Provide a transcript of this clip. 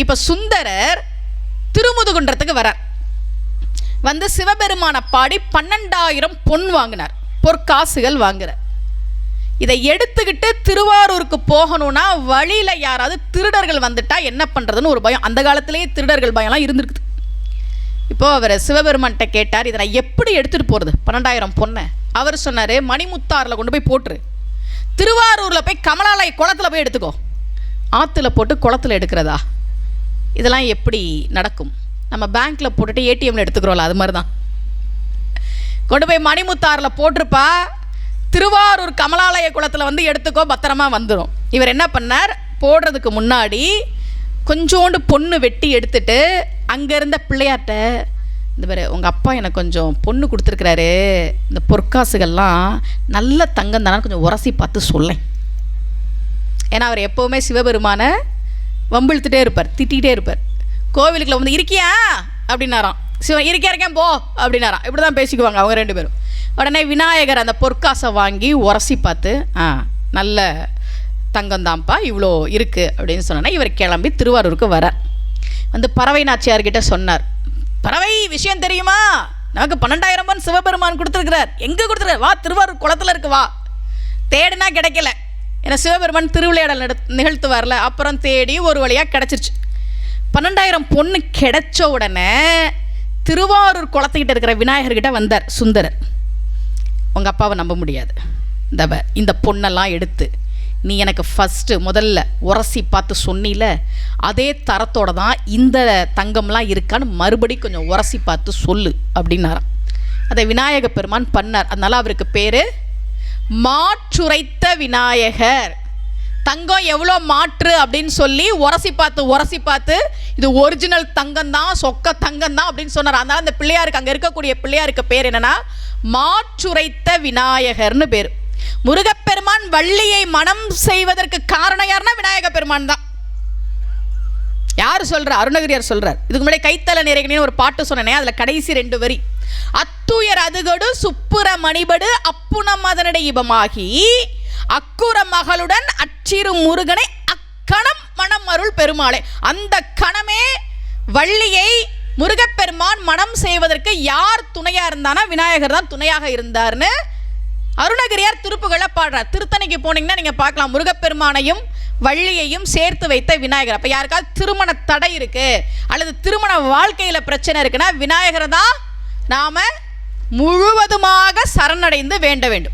இப்ப சுந்தரர் திருமுதுகுன்றத்துக்கு வரார். வந்து சிவபெருமான பாடி பன்னெண்டாயிரம் பொன் வாங்கினார். பொற்காசுகள் வாங்குறார் இதை எடுத்துக்கிட்டு திருவாரூருக்கு போகணும்னா வழியில யாராவது திருடர்கள் வந்துட்டா என்ன பண்றதுன்னு ஒரு பயம். அந்த காலத்திலேயே திருடர்கள் பயம்லாம் இருந்திருக்குது. இப்போ அவர் சிவபெருமான்கிட்ட கேட்டார் இதை நான் எப்படி எடுத்துட்டு போறது? பன்னெண்டாயிரம் பொண்ணை அவர் சொன்னாரு மணிமுத்தாரில் கொண்டு போய் போட்டுரு. திருவாரூர்ல போய் கமலாலய குளத்துல போய் எடுத்துக்கோ. ஆத்துல போட்டு குளத்துல எடுக்கிறதா? இதெல்லாம் எப்படி நடக்கும்? நம்ம பேங்க்கில் போட்டுட்டு ஏடிஎம்ல எடுத்துக்கிறோம்ல அது மாதிரி தான் கொண்டு போய் மணிமுத்தாரில் போட்டிருப்பா திருவாரூர் கமலாலய குளத்தில் வந்து எடுத்துக்கோ பத்திரமா வந்துடும் இவர் என்ன பண்ணார்? போடுறதுக்கு முன்னாடி கொஞ்சோண்டு பொண்ணு வெட்டி எடுத்துட்டு அங்கே இருந்த பிள்ளையார்ட்ட இந்த பாரு உங்கள் அப்பா எனக்கு கொஞ்சம் பொண்ணு கொடுத்துருக்குறாரு. இந்த பொற்காசுகள்லாம் நல்ல தங்கம் தானே கொஞ்சம் உரசி பார்த்து சொல்லேன். ஏன்னா அவர் எப்போவுமே சிவபெருமான வம்பிழுத்துட்டே இருப்பார் திட்டிகிட்டே இருப்பார். கோவிலுக்குள்ள வந்து இருக்கியா? அப்படின்னாராம். சிவன் இருக்கியா இருக்கேன் போ. அப்படின்னாராம். இப்படி தான் பேசிக்குவாங்க அவங்க ரெண்டு பேரும். உடனே விநாயகர் அந்த பொற்காசை வாங்கி உரசி பார்த்து ஆ நல்ல தங்கம்தான்ப்பா இவ்வளோ இருக்குது அப்படின்னு சொன்னோன்னா இவர் கிளம்பி திருவாரூருக்கு வரார். வந்து பறவை நாச்சியார்கிட்ட சொன்னார் பறவை விஷயம் தெரியுமா? நமக்கு பன்னெண்டாயிரம் பன் சிவபெருமான் கொடுத்துருக்கிறார். எங்கே கொடுத்துருக்கார் வா திருவாரூர் குளத்தில் இருக்கு வா. தேடுனா கிடைக்கல. ஏன்னா சிவபெருமான் திருவிளையாடல் நட நிகழ்த்துவார்ல அப்புறம் தேடி ஒரு வழியாக கிடச்சிருச்சு. பன்னெண்டாயிரம் பொண்ணு கிடைச்ச உடனே திருவாரூர் குளத்துக்கிட்ட இருக்கிற விநாயகர்கிட்ட வந்தார் சுந்தரர். உங்கள் அப்பாவை நம்ப முடியாது. இந்த இந்த பொண்ணெல்லாம் எடுத்து நீ எனக்கு ஃபஸ்ட்டு முதல்ல உரசி பார்த்து சொன்னில அதே தரத்தோட தான் இந்த தங்கம்லாம் இருக்கான்னு மறுபடி கொஞ்சம் உரசி பார்த்து சொல்லு அப்படின்னாராம். அதை விநாயக பெருமான் பண்ணார். அதனால் அவருக்கு பேர் மாற்றுரைத்த விநாயகர். தங்கம் எவ்வளோ மாற்று அப்படின்னு சொல்லி உரசி பார்த்து உரசி பார்த்து இது ஒரிஜினல் தங்கம் தான் சொக்க தங்கம் தான் அப்படின்னு சொன்னார். அதனால் அந்த பிள்ளையாருக்கு அங்கே இருக்கக்கூடிய பிள்ளையாருக்கு பேர் என்னன்னா மாற்றுரைத்த விநாயகர்னு பேர். முருகப்பெருமான் வள்ளியை மனம் செய்வதற்கு காரணம் யாருன்னா விநாயக பெருமான் தான். யார் சொல்கிறார் அருணகிரியார் சொல்கிறார் இதுக்கு முன்னாடி கைத்தல நிறைகனின்னு ஒரு பாட்டு சொன்னேனே அதில் கடைசி ரெண்டு வரி. அத்துயர் அதுகடு சுப்புர மணிபடு அப்புன மதனட இபமாகி அக்குற மகளுடன் அச்சிறு முருகனை அக்கணம் மனம் அருள் பெருமாளே. அந்த கணமே வள்ளியை முருகப்பெருமான் மனம் செய்வதற்கு யார் துணையாக இருந்தானா? விநாயகர் தான் துணையாக இருந்தார்னு அருணகிரியார் திருப்புகளை பாடுறார். திருத்தணிக்கு போனீங்கன்னா நீங்க பார்க்கலாம். முருகப்பெருமானையும் வள்ளியையும் சேர்த்து வைத்த விநாயகர். அப்போ யாருக்காவது திருமண தடை இருக்கு. அல்லது திருமண வாழ்க்கையில் பிரச்சனை இருக்குன்னா விநாயகரை தான் நாம் முழுவதுமாக சரணடைந்து வேண்ட வேண்டும்.